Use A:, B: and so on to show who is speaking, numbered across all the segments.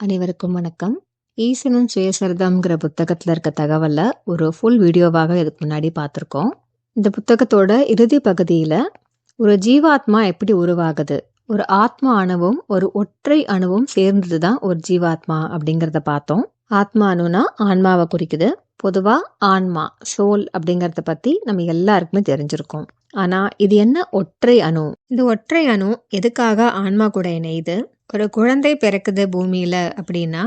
A: அனைவருக்கும் வணக்கம். ஈசனும் சுயசரிதம்ங்கிற புத்தகத்தில் இருக்க தகவலை ஒரு ஃபுல் வீடியோவாக இதுக்கு முன்னாடி பார்த்துருக்கோம். இந்த புத்தகத்தோட இறுதி பகுதியில் ஒரு ஜீவாத்மா எப்படி உருவாகுது? ஒரு ஆத்மா அணுவும் ஒரு ஒற்றை அணுவும் சேர்ந்தது தான் ஒரு ஜீவாத்மா அப்படிங்கிறத பார்த்தோம். ஆத்மா அணுனா ஆன்மாவை குறிக்குது. பொதுவாக ஆன்மா சோல் அப்படிங்கிறத பற்றி நம்ம எல்லாருக்குமே தெரிஞ்சிருக்கோம். ஆனா இது என்ன ஒற்றை அணு? இந்த ஒற்றை அணு எதுக்காக ஆன்மா கூட இணையுது? ஒரு குழந்தை பிறக்குது பூமியில அப்படின்னா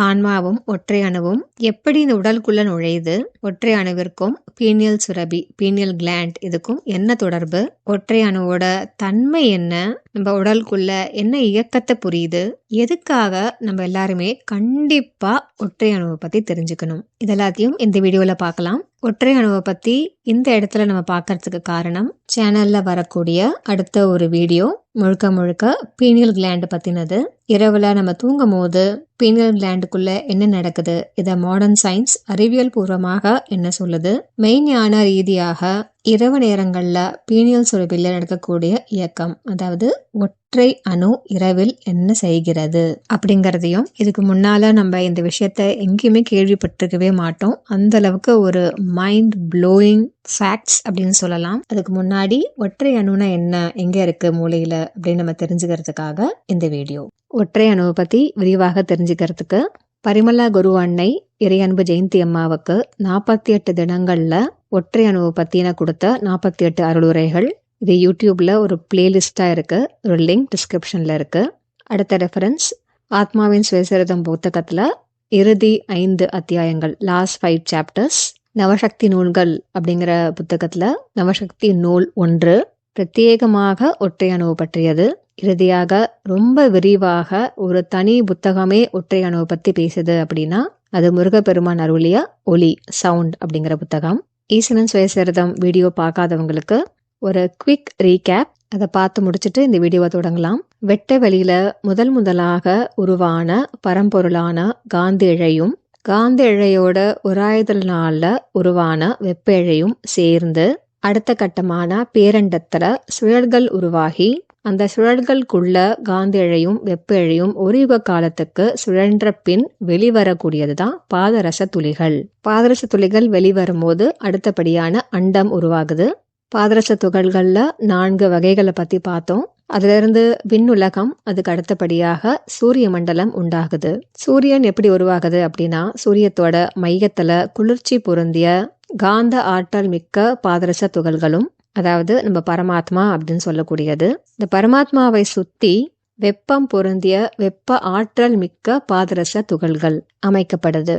A: ஆன்மாவும் ஒற்றை அணுவும் எப்படி இந்த உடலுக்குள்ள நுழையுது? ஒற்றை அணுவிற்கும் பீனியல் சுரபி பீனியல் கிளாண்ட் இதுக்கும் என்ன தொடர்பு? ஒற்றை அணுவோட தன்மை என்ன? நம்ம உடலுக்குள்ள என்ன இயக்கத்தை புரியுது? எதுக்காக நம்ம எல்லாருமே கண்டிப்பா ஒற்றை அணுவை பத்தி தெரிஞ்சுக்கணும். இதெல்லாத்தையும் இந்த வீடியோல பார்க்கலாம். ஒற்றை அணுவை பத்தி இந்த இடத்துல நம்ம பார்க்கறதுக்கு காரணம் சேனல்ல வரக்கூடிய அடுத்த ஒரு வீடியோ முழுக்க முழுக்க பீனியல் கிளாண்ட் பத்தினது. இரவுல நம்ம தூங்கும் போது பீனியல் கிளாண்டுக்குள்ள என்ன நடக்குது? இதை மாடர்ன் சயின்ஸ் அறிவியல் பூர்வமாக என்ன சொல்லுது? மெய்ஞான ரீதியாக இரவு நேரங்களில் பீனியல் சுரபில நடக்கக்கூடிய இயக்கம் அதாவது ஒற்றை அணு இரவில் என்ன செய்கிறது அப்படிங்கிறதையும் இதுக்கு முன்னால் நம்ம இந்த விஷயத்த எங்கேயுமே கேள்விப்பட்டிருக்கவே மாட்டோம். அந்த அளவுக்கு ஒரு மைண்ட் ப்ளோயிங் ஃபேக்ட்ஸ் அப்படின்னு சொல்லலாம். அதுக்கு முன்னாடி ஒற்றை அணுனா என்ன எங்கே இருக்குது மூலையில் அப்படின்னு நம்ம தெரிஞ்சுக்கிறதுக்காக இந்த வீடியோ. ஒற்றை அணுவை பற்றி விரிவாக தெரிஞ்சுக்கிறதுக்கு பரிமலா குரு அன்னை இறையன்பு ஜெயந்தி அம்மாவுக்கு நாற்பத்தி எட்டு தினங்களில் ஒற்றை அணுவை பற்றின கொடுத்த நாற்பத்தி எட்டு அருளுரைகள். இது யூடியூப்பில் ஒரு பிளேலிஸ்டா இருக்குது ஒரு லிங்க் டிஸ்கிரிப்ஷனில் இருக்குது அடுத்த ரெஃபரன்ஸ் ஆத்மாவின் சுயசரிதம் புத்தகத்தில் இறுதி ஐந்து அத்தியாயங்கள் லாஸ்ட் ஃபைவ் சாப்டர்ஸ் நவசக்தி நூல்கள் அப்படிங்கிற புத்தகத்தில் நவசக்தி நூல் ஒன்று பிரத்யேகமாக ஒற்றை அணுவு பற்றியது. இறுதியாக ரொம்ப விரிவாக ஒரு தனி புத்தகமே ஒற்றை அணுவை பேசுது அப்படின்னா அது முருகப்பெருமான் அருளிய ஒலி சவுண்ட் அப்படிங்கிற புத்தகம். ஈசனன் சுயசரிதம் வீடியோ பார்க்காதவங்களுக்கு ஒரு குவிக் ரீகேப் அதை பார்த்து முடிச்சுட்டு இந்த வீடியோவை தொடங்கலாம். வெட்ட வெளியில முதல் முதலாக உருவான பரம்பொருளான காந்தி இழையும் காந்த இழையோட உராயுதல்னால உருவான வெப்ப இழையும் சேர்ந்து அடுத்த கட்டமான பேரண்டத்துல சுழல்கள் உருவாகி அந்த சுழல்களுக்குள்ள காந்த இழையும் வெப்ப இழையும் ஒரு யுக காலத்துக்கு சுழன்ற பின் வெளிவரக்கூடியதுதான் பாதரச துளிகள். பாதரச துளிகள் வெளிவரும் போது அடுத்தபடியான அண்டம் உருவாகுது. பாதரச துகள்கள்ல நான்கு வகைகளை பத்தி பார்த்தோம். அதுல இருந்து விண்ணுலகம் அதுக்கு அடுத்தபடியாக சூரிய மண்டலம் உண்டாகுது. சூரியன் எப்படி உருவாகுது அப்படின்னா சூரியத்தோட மையத்துல குளிர்ச்சி பொருந்திய காந்த ஆற்றல் மிக்க பாதரச துகள்களும் அதாவது நம்ம பரமாத்மா அப்படின்னு சொல்லக்கூடியது. இந்த பரமாத்மாவை சுத்தி வெப்பம் பொருந்திய வெப்ப ஆற்றல் மிக்க பாதரச துகள்கள் அமைக்கப்படுது.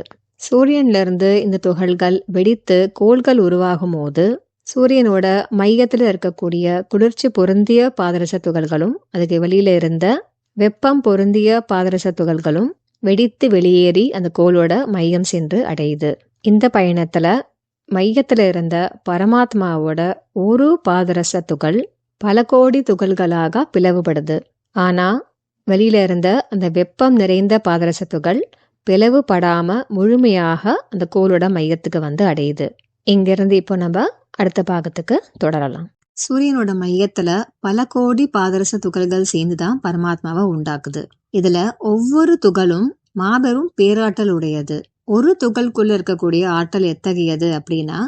A: சூரியன்லிருந்து இந்த துகள்கள் வெடித்து கோள்கள் உருவாகும் போது சூரியனோட மையத்தில் இருக்கக்கூடிய குளிர்ச்சி பொருந்திய பாதரச துகள்களும் அதுக்கு வெளியில இருந்த வெப்பம் பொருந்திய பாதரச துகள்களும் வெடித்து வெளியேறி அந்த கோளோட மையம் சென்று அடையுது. இந்த பயணத்துல மையத்தில் இருந்த பரமாத்மாவோட ஒரு பாதரச துகள் பல கோடி துகள்களாக பிளவுபடுது. ஆனா வெளியில இருந்த அந்த வெப்பம் நிறைந்த பாதரச துகள் பிளவுபடாம முழுமையாக அந்த கோளோட மையத்துக்கு வந்து அடையுது. இங்கிருந்து இப்போ நம்ம அடுத்த பாகத்துக்கு தொடரலாம். சூரியனோட மையத்துல பல கோடி பாதரச துகள்கள் சேர்ந்துதான் பரமாத்மாவை உண்டாக்குது. இதுல ஒவ்வொரு துகளும் மாபெரும் பேராற்றல் உடையது. ஒரு துகள்குள்ள இருக்கக்கூடிய ஆற்றல் எத்தகையது அப்படின்னா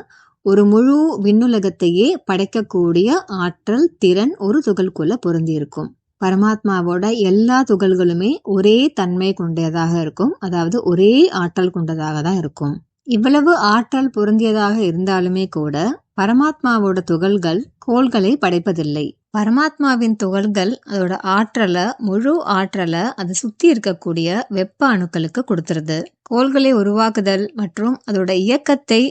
A: ஒரு முழு விண்ணுலகத்தையே படைக்கக்கூடிய ஆற்றல் திறன் ஒரு துகள்குள்ள பொருந்தி இருக்கும் பரமாத்மாவோட எல்லா துகள்களுமே ஒரே தன்மை கொண்டதாக இருக்கும். அதாவது ஒரே ஆற்றல் கொண்டதாக தான் இருக்கும். இவ்வளவு ஆற்றல் பொருந்தியதாக இருந்தாலுமே கூட பரமாத்மாவோட துகள்கள் கோள்களை படைப்பதில்லை. பரமாத்மாவின் துகள்கள் அதோட ஆற்றலை முழு ஆற்றலை அதை சுற்றி இருக்கக்கூடிய வெப்ப அணுக்களுக்கு கொடுத்துருது. கோள்களை உருவாக்குதல் மற்றும் அதோட இயக்கத்தை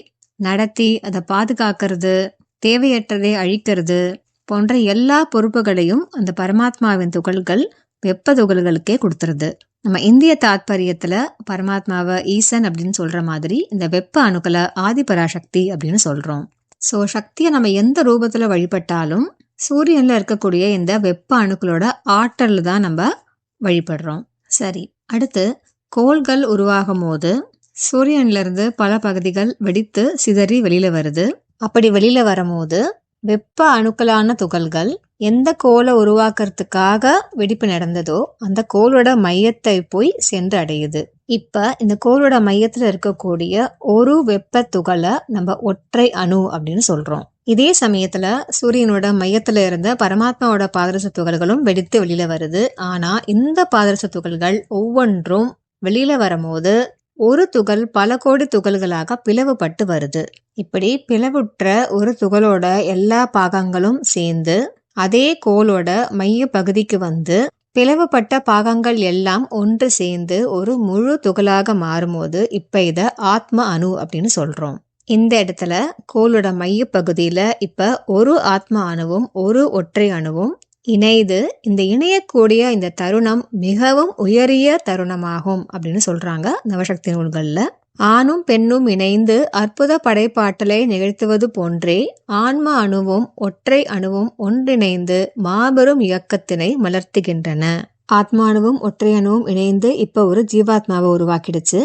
A: நடத்தி அதை பாதுகாக்கிறது தேவையற்றதை அழிக்கிறது போன்ற எல்லா பொறுப்புகளையும் அந்த பரமாத்மாவின் துகள்கள் வெப்ப துகள்களுக்கே கொடுத்துருது. நம்ம இந்திய தாத்பரியத்துல பரமாத்மாவை ஈசன் அப்படின்னு சொல்ற மாதிரி இந்த வெப்ப அணுக்களை ஆதிபராசக்தி அப்படின்னு சொல்றோம். ஸோ சக்தியை நம்ம எந்த ரூபத்துல வழிபட்டாலும் சூரியனில் இருக்கக்கூடிய இந்த வெப்ப அணுக்களோட ஆற்றல் தான் நம்ம வழிபடுறோம். சரி அடுத்து கோள்கள் உருவாகும் போது சூரியன்ல இருந்து பல பகுதிகள் வெடித்து சிதறி வெளியில் வருது. அப்படி வெளியில் வரும்போது வெப்ப அணுக்களான துகள்கள் எந்த கோலை உருவாக்குறதுக்காக வெடிப்பு நடந்ததோ அந்த கோளோட மையத்தை போய் சென்று அடையுது. இப்போ இந்த கோளோட மையத்தில் இருக்கக்கூடிய ஒரு வெப்ப துகளை நம்ம ஒற்றை அணு அப்படின்னு சொல்கிறோம் இதே சமயத்தில் சூரியனோட மையத்தில் இருந்த பரமாத்மாவோட பாதரச துகள்களும் வெடித்து வெளியில் வருது. ஆனால் இந்த பாதரச துகள்கள் ஒவ்வொன்றும் வெளியில் வரும்போது ஒரு துகள் பல கோடி துகள்களாக பிளவுபட்டு வருது. இப்படி பிளவுற்ற ஒரு துகளோட எல்லா பாகங்களும் சேர்ந்து அதே கோளோட மைய பகுதிக்கு வந்து பிளவுபட்ட பாகங்கள் எல்லாம் ஒன்று சேர்ந்து ஒரு முழு துகளாக மாறும்போது இப்ப இத ஆத்ம அணு அப்படின்னு சொல்றோம். இந்த இடத்துல கோளோட மையப்பகுதியில் இப்போ ஒரு ஆத்மா அணுவும் ஒரு ஒற்றை அணுவும் இணைந்து இந்த இணையக்கூடிய இந்த தருணம் மிகவும் உயரிய தருணமாகும் அப்படின்னு சொல்கிறாங்க நவசக்தி நூல்களில். ஆணும் பெண்ணும் இணைந்து அற்புத படைப்பாற்றலை நிகழ்த்துவது போன்றே ஆன்ம அணுவும் ஒற்றை அணுவும் ஒன்றிணைந்து மாபெரும் இயக்கத்தினை மலர்த்துகின்றன. ஆத்மா அணுவும் ஒற்றை அணுவும் இணைந்து இப்போ ஒரு ஜீவாத்மாவை உருவாக்கிடுச்சு.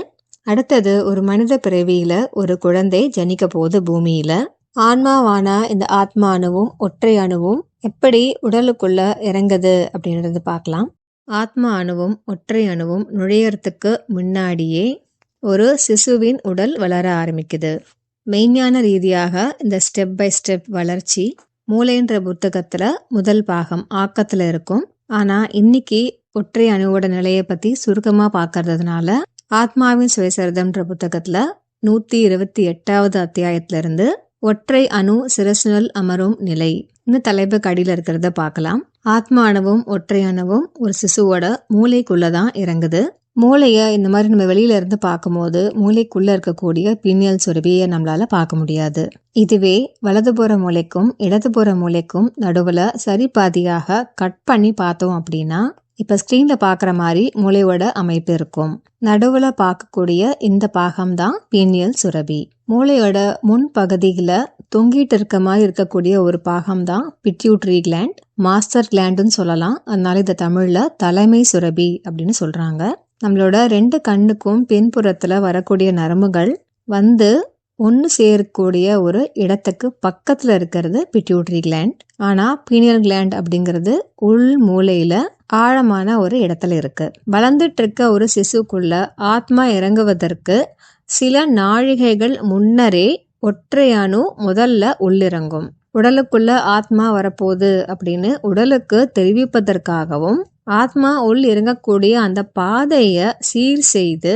A: அடுத்தது ஒரு மனித பிறவியில ஒரு குழந்தை ஜனிக்க போது பூமியில. ஆன்மாவான இந்த ஆத்மா அணுவும் ஒற்றை அணுவும் எப்படி உடலுக்குள்ள இறங்குது அப்படின்றத பார்க்கலாம். ஆத்மா அணுவும் ஒற்றை அணுவும் நுழையறதுக்கு முன்னாடியே ஒரு சிசுவின் உடல் வளர ஆரம்பிக்குது. மெய்ஞான ரீதியாக இந்த ஸ்டெப் பை ஸ்டெப் வளர்ச்சி மூளைன்ற புத்தகத்துல முதல் பாகம் ஆக்கத்துல இருக்கும். ஆனா இன்னைக்கு ஒற்றை அணுவோட நிலையை பத்தி சுருக்கமா பார்க்கறதுனால ஆத்மாவின் சுயசரிதம்ன்ற புத்தகத்துல நூத்தி இருபத்தி எட்டாவது அத்தியாயத்திலிருந்து ஒற்றை அணு சிரசுனல் அமரும் நிலை. இந்த தலைப்புக்கு அடியில் இருக்கிறத பார்க்கலாம். ஆத்மா அணுவும் ஒற்றை அணுவும் ஒரு சிசுவோட மூளைக்குள்ளே தான் இறங்குது. மூளைய இந்த மாதிரி நம்ம வெளியில இருந்து பார்க்கும்போது மூளைக்குள்ள இருக்கக்கூடிய பின்னியல் சுரபியை நம்மளால பார்க்க முடியாது. இதுவே வலதுபுற மூளைக்கும் இடதுபுற மூளைக்கும் நடுவுல சரி பாதியாக கட் பண்ணி பார்த்தோம் அப்படின்னா இப்ப ஸ்கிரீன்ல பாக்குற மாதிரி மூளையோட அமைப்பு இருக்கும். நடுவுல பார்க்கக்கூடிய இந்த பாகம்தான் பீனியல் சுரபி. மூளையோட முன் பகுதியில தொங்கிட்டு இருக்க மாதிரி இருக்கக்கூடிய ஒரு பாகம் தான் பிட்யூட்ரி கிளாண்ட் மாஸ்டர் கிளாண்டுன்னு சொல்லலாம். அதனால இந்த தமிழ்ல தலைமை சுரபி அப்படின்னு சொல்றாங்க. நம்மளோட ரெண்டு கண்ணுக்கும் பின்புறத்துல வரக்கூடிய நரம்புகள் வந்து ஒன்று சேரக்கூடிய ஒரு இடத்துக்கு பக்கத்தில் இருக்கிறது பிட்யூட்ரி கிளாண்ட் ஆனால் பீனியல் கிளாண்ட் அப்படிங்கிறது உள் மூலையில் ஆழமான ஒரு இடத்துல இருக்கு. வளர்ந்துட்டு இருக்க ஒரு சிசுக்குள்ள ஆத்மா இறங்குவதற்கு சில நாழிகைகள் முன்னரே ஒற்றையானு முதல்ல உள்ளிறங்கும். உடலுக்குள்ள ஆத்மா வரப்போகுது அப்படின்னு உடலுக்கு தெரிவிப்பதற்காகவும் ஆத்மா உள் இறங்கக்கூடிய அந்த பாதையை சீர் செய்து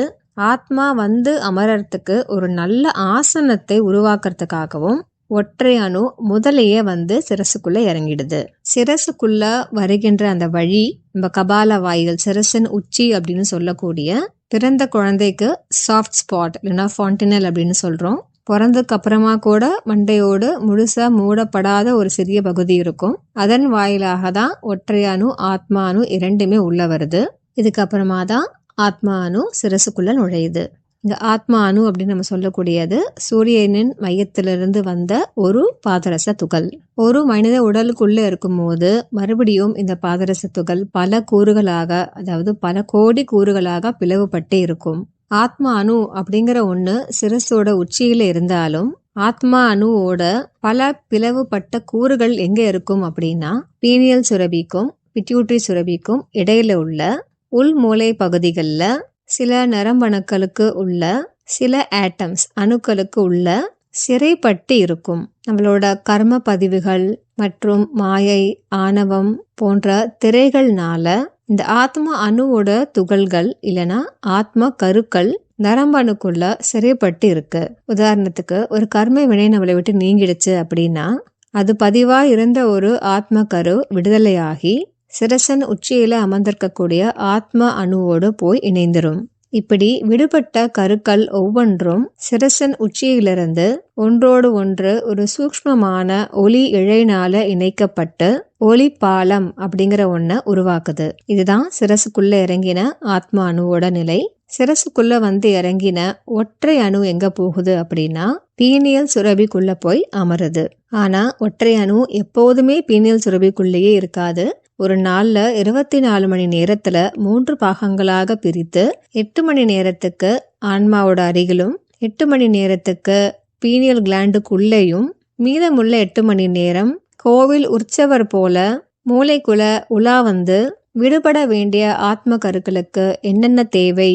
A: ஆத்மா வந்து அமரறதுக்கு ஒரு நல்ல ஆசனத்தை உருவாக்குறதுக்காகவும் ஒற்றை அணு முதலையே வந்து சிரசுக்குள்ளே இறங்கிடுது. சிரசுக்குள்ள வருகின்ற அந்த வழி நம்ம கபால வாய்கள் சிரசின் உச்சி அப்படின்னு சொல்லக்கூடிய பிறந்த குழந்தைக்கு சாஃப்ட் ஸ்பாட் இல்லைன்னா ஃபாண்டினல் அப்படின்னு சொல்கிறோம் பிறந்ததுக்கு அப்புறமா கூட மண்டையோடு முழுசாக மூடப்படாத ஒரு சிறிய பகுதி இருக்கும். அதன் வாயிலாக தான் ஒற்றையானு ஆத்மானு இரண்டுமே உள்ள வருது. இதுக்கப்புறமா தான் ஆத்மா அணு சிரசுக்குள்ள நுழையுது. இந்த ஆத்மா அணு அப்படின்னு நம்ம சொல்லக்கூடியது சூரியனின் மையத்திலிருந்து வந்த ஒரு பாதரச துகள். ஒரு மனித உடலுக்குள்ள இருக்கும்போது மறுபடியும் இந்த பாதரச துகள் பல கூறுகளாக அதாவது பல கோடி கூறுகளாக பிளவுபட்டு இருக்கும். ஆத்மா அணு அப்படிங்கிற ஒண்ணு சிரசோட உச்சியில இருந்தாலும் ஆத்மா அணுவோட பல பிளவுபட்ட கூறுகள் எங்க இருக்கும் அப்படின்னா பீனியல் சுரபிக்கும் பிட்யூட்ரி சுரபிக்கும் இடையில உள்ள உள் மூளை பகுதிகளில் சில நரம்பணுக்களுக்கு உள்ள சில ஆட்டம்ஸ் அணுக்களுக்கு உள்ள சிறைப்பட்டு இருக்கும். நம்மளோட கர்ம பதிவுகள் மற்றும் மாயை ஆணவம் போன்ற திரைகள்னால இந்த ஆத்ம அணுவோட துகள்கள் இல்லைனா ஆத்ம கருக்கள் நரம்பணுக்குள்ள சிறைப்பட்டு இருக்கு. உதாரணத்துக்கு ஒரு கர்ம வினை நம்மளை விட்டு நீங்கிடுச்சு அப்படின்னா அது பதிவா இருந்த ஒரு ஆத்ம கரு விடுதலையாகி சிரசன் உச்சியில அமர்ந்திருக்கக்கூடிய ஆத்ம அணுவோடு போய் இணைந்துரும். இப்படி விடுபட்ட கருக்கள் ஒவ்வொன்றும் சிரசன் உச்சியிலிருந்து ஒன்றோடு ஒன்று ஒரு சூக்ஷ்மமான ஒளி இழையினால இணைக்கப்பட்டு ஒளி பாலம் அப்படிங்கிற ஒன்ன உருவாக்குது. இதுதான் சிரசுக்குள்ள இறங்கின ஆத்மா அணுவோட நிலை. சிரசுக்குள்ள வந்து இறங்கின ஒற்றை அணு எங்க போகுது அப்படின்னா பீனியல் சுரபிக்குள்ள போய் அமருது. ஆனா ஒற்றை அணு எப்போதுமே பீனியல் சுரபிக்குள்ளேயே இருக்காது. ஒரு நாளில் இருபத்தி நாலு மணி நேரத்தில் மூன்று பாகங்களாக பிரித்து எட்டு மணி நேரத்துக்கு ஆன்மாவோட அருகிலும் எட்டு மணி நேரத்துக்கு பீனியல் கிளாண்டுக்குள்ளேயும் மீதமுள்ள எட்டு மணி நேரம் கோவில் உற்சவர் போல மூளைக்குள்ள உலா வந்து விடுபட வேண்டிய ஆத்ம கருக்களுக்கு என்னென்ன தேவை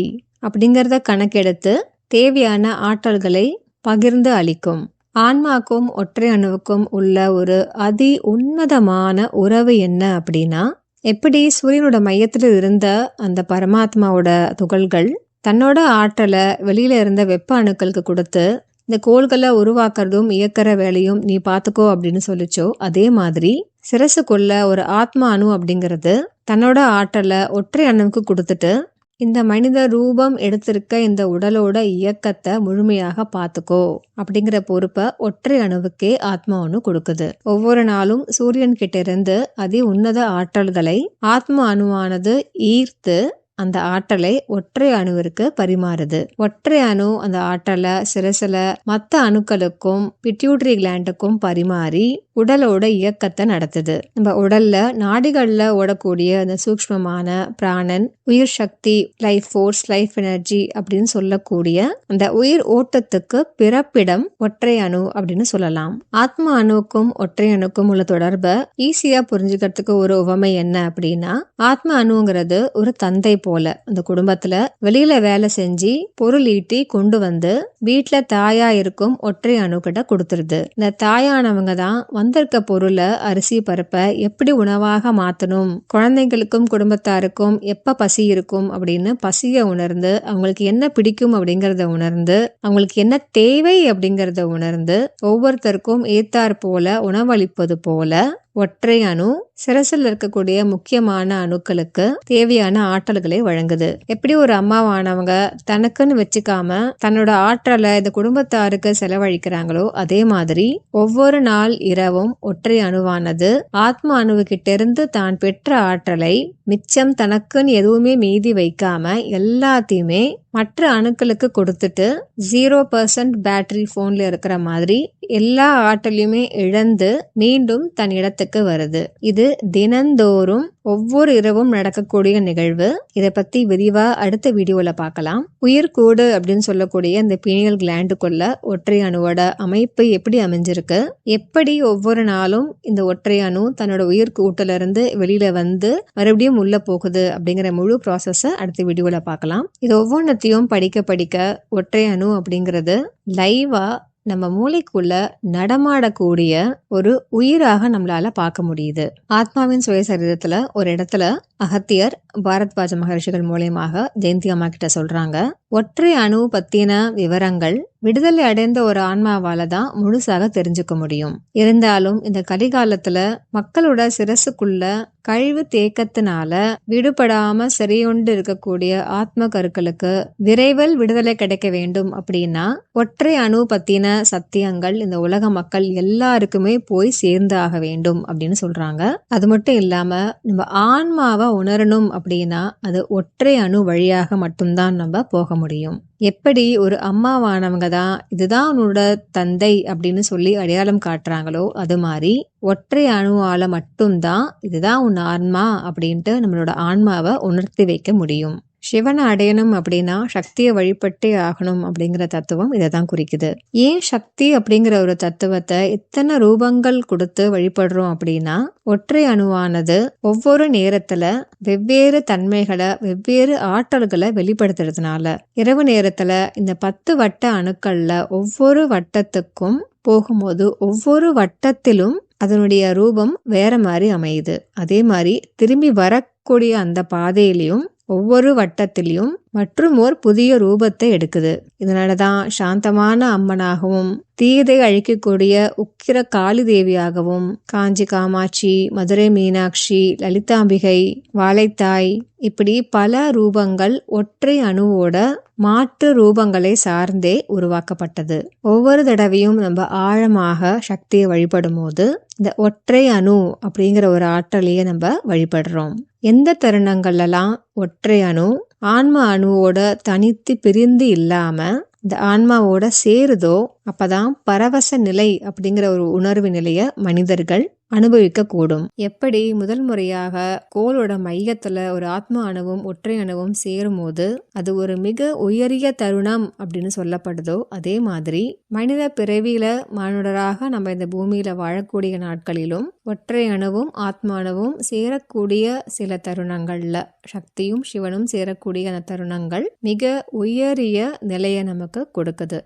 A: அப்படிங்கிறத கணக்கெடுத்து தேவையான ஆற்றல்களை பகிர்ந்து அளிக்கும். ஆன்மாக்கும் ஒற்றை அணுவுக்கும் உள்ள ஒரு அதி உன்னதமான உறவு என்ன அப்படின்னா எப்படி சூரியனோட மையத்தில் இருந்த அந்த பரமாத்மாவோட துகள்கள் தன்னோட ஆற்றலை வெளியில இருந்த வெப்ப அணுக்களுக்கு கொடுத்து இந்த கோள்களை உருவாக்குறதும் இயக்கிற வேலையும் நீ பார்த்துக்கோ அப்படின்னு சொல்லிச்சோ அதே மாதிரி சிரசுக்குள்ள ஒரு ஆத்மா அணு அப்படிங்கிறது தன்னோட ஆற்றலை ஒற்றை அணுவுக்கு கொடுத்துட்டு இந்த மனித ரூபம் எடுத்திருக்க இந்த உடலோட இயக்கத்தை முழுமையாக பார்த்துக்கோ அப்படிங்கிற பொறுப்பை ஒற்றை அணுவுக்கே ஆத்மா அணு கொடுக்குது. ஒவ்வொரு நாளும் சூரியன் கிட்ட இருந்து அதி உன்னத ஆற்றல்களை ஆத்ம அணுவானது ஈர்த்து அந்த ஆற்றலை ஒற்றை அணுவிற்கு பரிமாறுது. ஒற்றை அணு அந்த ஆற்றலை சிரசில மற்ற அணுக்களுக்கும் பிட்யூட்ரி கிளாண்டுக்கும் பரிமாறி உடலோட இயக்கத்தை நடத்துது. நம்ம உடல்ல நாடிகள்ல ஓடக்கூடிய அந்த சூக்ஷ்மமான பிராணன் உயிர் சக்தி லைஃப் ஃபோர்ஸ் லைஃப் எனர்ஜி அப்படின்னு சொல்லக்கூடிய அந்த உயிர் ஓட்டத்துக்கு பிறப்பிடம் ஒற்றை அணு அப்படின்னு சொல்லலாம். ஆத்ம அணுவுக்கும் ஒற்றை அணுக்கும் உள்ள தொடர்பை ஈஸியா புரிஞ்சுக்கிறதுக்கு ஒரு உவமை என்ன அப்படின்னா ஆத்ம அணுங்கிறது ஒரு தந்தை போல. அந்த குடும்பத்துல வெளியில வேலை செஞ்சு பொருள் ஈட்டி கொண்டு வந்து வீட்டுல தாயா இருக்கும் ஒற்றை அணுகிட்ட கொடுத்துருது. இந்த தாயானவங்க தான் வந்திருக்க பொருளை அரிசி பருப்பை எப்படி உணவாக மாத்தணும் குழந்தைங்களுக்கும் குடும்பத்தாருக்கும் எப்ப பசி இருக்கும் அப்படின்னு பசிய உணர்ந்து அவங்களுக்கு என்ன பிடிக்கும் அப்படிங்கறத உணர்ந்து அவங்களுக்கு என்ன தேவை அப்படிங்கறத உணர்ந்து ஒவ்வொருத்தருக்கும் ஏத்தார் போல உணவளிப்பது போல ஒற்றை அணு சிரசில் இருக்கக்கூடிய முக்கியமான அணுக்களுக்கு தேவையான ஆற்றல்களை வழங்குது. எப்படி ஒரு அம்மாவானவங்க தனக்குன்னு வச்சுக்காம தன்னோட ஆற்றலை இந்த குடும்பத்தாருக்கு செலவழிக்கிறாங்களோ அதே மாதிரி ஒவ்வொரு நாள் இரவும் ஒற்றை அணுவானது ஆத்ம அணுவுகிட்ட இருந்து தான் பெற்ற ஆற்றலை மிச்சம் தனக்குன்னு எதுவுமே மீதி வைக்காம எல்லாத்தையுமே மற்ற அணுக்களுக்கு கொடுத்துட்டு ஜீரோ பர்சன்ட் பேட்டரி ஃபோனில் இருக்கிற மாதிரி எல்லா ஆற்றலையுமே இழந்து மீண்டும் தன் இடத்துக்கு வருது. இது தினந்தோறும் ஒவ்வொரு இரவும் நடக்கக்கூடிய நிகழ்வு. இதை பத்தி விரிவா அடுத்த வீடியோல பார்க்கலாம். உயிர்கூடு அப்படின்னு சொல்லக்கூடிய இந்த பீனியல் கிளாண்டுக்குள்ள ஒற்றை அணுவோட அமைப்பு எப்படி அமைஞ்சிருக்கு? எப்படி ஒவ்வொரு நாளும் இந்த ஒற்றை அணு தன்னோட உயிர் கூட்டுல இருந்து வெளியில வந்து மறுபடியும் உள்ள போகுது அப்படிங்கிற முழு ப்ராசஸை அடுத்த வீடியோல பார்க்கலாம். இது ஒவ்வொன்றத்தையும் படிக்க படிக்க ஒற்றை அணு அப்படிங்கிறது லைவா நம்ம மூளைக்குள்ள நடமாடக்கூடிய ஒரு உயிராக நம்மளால பார்க்க முடியுது. ஆத்மாவின் சுயசரிதத்துல ஒரு இடத்துல அகத்தியர் பாரத்வாஜ மகர்ஷிகள் மூலியமாக ஜெயந்தி அம்மா கிட்ட சொல்றாங்க ஒற்றை அணு பத்தின விவரங்கள் விடுதலை அடைந்த ஒரு ஆன்மாவால தான் முழுசாக தெரிஞ்சுக்க முடியும். இருந்தாலும் இந்த கலிகாலத்துல மக்களோட சிரசுக்குள்ள கழிவு தேக்கத்தினால விடுபடாம சிறையொண்டு இருக்கக்கூடிய ஆத்ம கருக்களுக்கு விரைவில் விடுதலை கிடைக்க வேண்டும் அப்படின்னா ஒற்றை அணு பத்தின சத்தியங்கள் இந்த உலக மக்கள் எல்லாருக்குமே போய் சேர்ந்து ஆக வேண்டும் அப்படின்னு சொல்றாங்க. அது மட்டும் இல்லாம நம்ம ஆன்மாவை உணரணும் அப்படின்னா அது ஒற்றை அணு வழியாக மட்டும்தான் நம்ம போக முடியும். எப்படி ஒரு அம்மாவானவங்க தான் இதுதான் உன்னோட தந்தை அப்படின்னு சொல்லி அடையாளம் காட்டுறாங்களோ அது மாதிரி ஒற்றை அணுவால மட்டும்தான் இதுதான் உன் ஆன்மா அப்படின்ட்டு நம்மளோட ஆன்மாவை உணர்த்தி வைக்க முடியும். சிவனை அடையணும் அப்படின்னா சக்தியை வழிபட்டே ஆகணும் அப்படிங்கிற தத்துவம் இதை தான் குறிக்குது. ஏன் சக்தி அப்படிங்கிற ஒரு தத்துவத்தை இத்தனை ரூபங்கள் கொடுத்து வழிபடுறோம் அப்படின்னா ஒற்றை அணுவானது ஒவ்வொரு நேரத்துல வெவ்வேறு தன்மைகளை வெவ்வேறு ஆற்றல்களை வெளிப்படுத்துறதுனால. இரவு நேரத்துல இந்த பத்து வட்ட அணுக்கள்ல ஒவ்வொரு வட்டத்துக்கும் போகும்போது ஒவ்வொரு வட்டத்திலும் அதனுடைய ரூபம் வேற மாதிரி அமையுது. அதே மாதிரி திரும்பி வரக்கூடிய அந்த பாதையிலையும் ஒவ்வொரு வட்டத்திலையும் மற்றும் ஒரு புதிய ரூபத்தை எடுக்குது. இதனால தான் சாந்தமான அம்மனாகவும் தீதை அழிக்கக்கூடிய உக்கிர காளி தேவியாகவும் காஞ்சி காமாட்சி மதுரை மீனாட்சி லலிதாம்பிகை வாழைத்தாய் இப்படி பல ரூபங்கள் ஒற்றை அணுவோட மாற்று ரூபங்களை சார்ந்தே உருவாக்கப்பட்டது. ஒவ்வொரு தடவையும் நம்ம ஆழமாக சக்தியை வழிபடும் போது இந்த ஒற்றை அணு அப்படிங்கிற ஒரு ஆற்றலையே நம்ம வழிபடுறோம். எந்த தருணங்கள்லாம் ஒற்றை அணு ஆன்மா அணுவோட தனித்து பிரிந்து இல்லாமல் இந்த ஆன்மாவோட சேருதோ அப்பதான் பரவச நிலை அப்படிங்கிற ஒரு உணர்வு நிலைய மனிதர்கள் அனுபவிக்கக்கூடும். எப்படி முதல் முறையாக கோளோட மையத்துல ஒரு ஆத்ம அணுவும் ஒற்றை அணுவும் சேரும்போது அது ஒரு மிக உயரிய தருணம் அப்படின்னு சொல்லப்படுதோ அதே மாதிரி மனித பிறவியில மானுடராக நம்ம இந்த பூமியில வாழக்கூடிய நாட்களிலும் ஒற்றை அணுவும் ஆத்ம அணுவும் சேரக்கூடிய சில தருணங்கள்ல சக்தியும் சிவனும் சேரக்கூடிய அந்த தருணங்கள் மிக உயரிய நிலையை நமக்கு கொடுக்குது.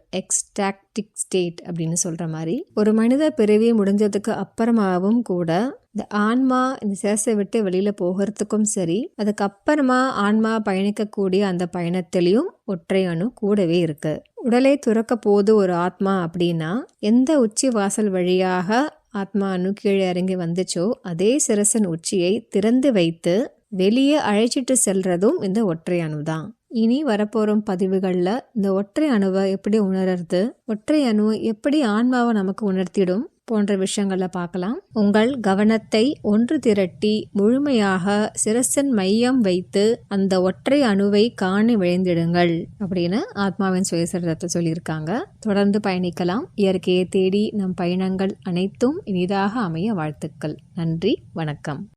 A: எக்ஸ்டாக்டிக் ஸ்டேட் அப்படின்னு சொல்கிற மாதிரி ஒரு மனித பிறவி முடிஞ்சதுக்கு அப்புறமாவும் கூட இந்த ஆன்மா இந்த சேசை விட்டு வெளியில் போகிறதுக்கும் சரி அதுக்கப்புறமா ஆன்மா பயணிக்கக்கூடிய அந்த பயணத்திலையும் ஒற்றை அணு கூடவே இருக்கு. உடலை துறக்க போது ஒரு ஆத்மா அப்படின்னா எந்த உச்சி வாசல் வழியாக ஆத்மா அணு கீழே இறங்கி வந்துச்சோ அதே சிரசன் உச்சியை திறந்து வைத்து வெளியே அழைச்சிட்டு செல்றதும் இந்த ஒற்றை அணு தான் இனி வரப்போகிற பதிவுகளில் இந்த ஒற்றை அணுவை எப்படி உணர்றது ஒற்றை அணு எப்படி ஆன்மாவை நமக்கு உணர்த்திடும் போன்ற விஷயங்களை பார்க்கலாம். உங்கள் கவனத்தை ஒன்று திரட்டி முழுமையாக சிரசன் மையம் வைத்து அந்த ஒற்றை அணுவை காணி விளைந்திடுங்கள் அப்படின்னு ஆத்மாவின் சுயசரிதத்தை சொல்லியிருக்காங்க. தொடர்ந்து பயணிக்கலாம். இயற்கையை தேடி நம் பயணங்கள் அனைத்தும் இனிதாக அமைய வாழ்த்துக்கள். நன்றி வணக்கம்.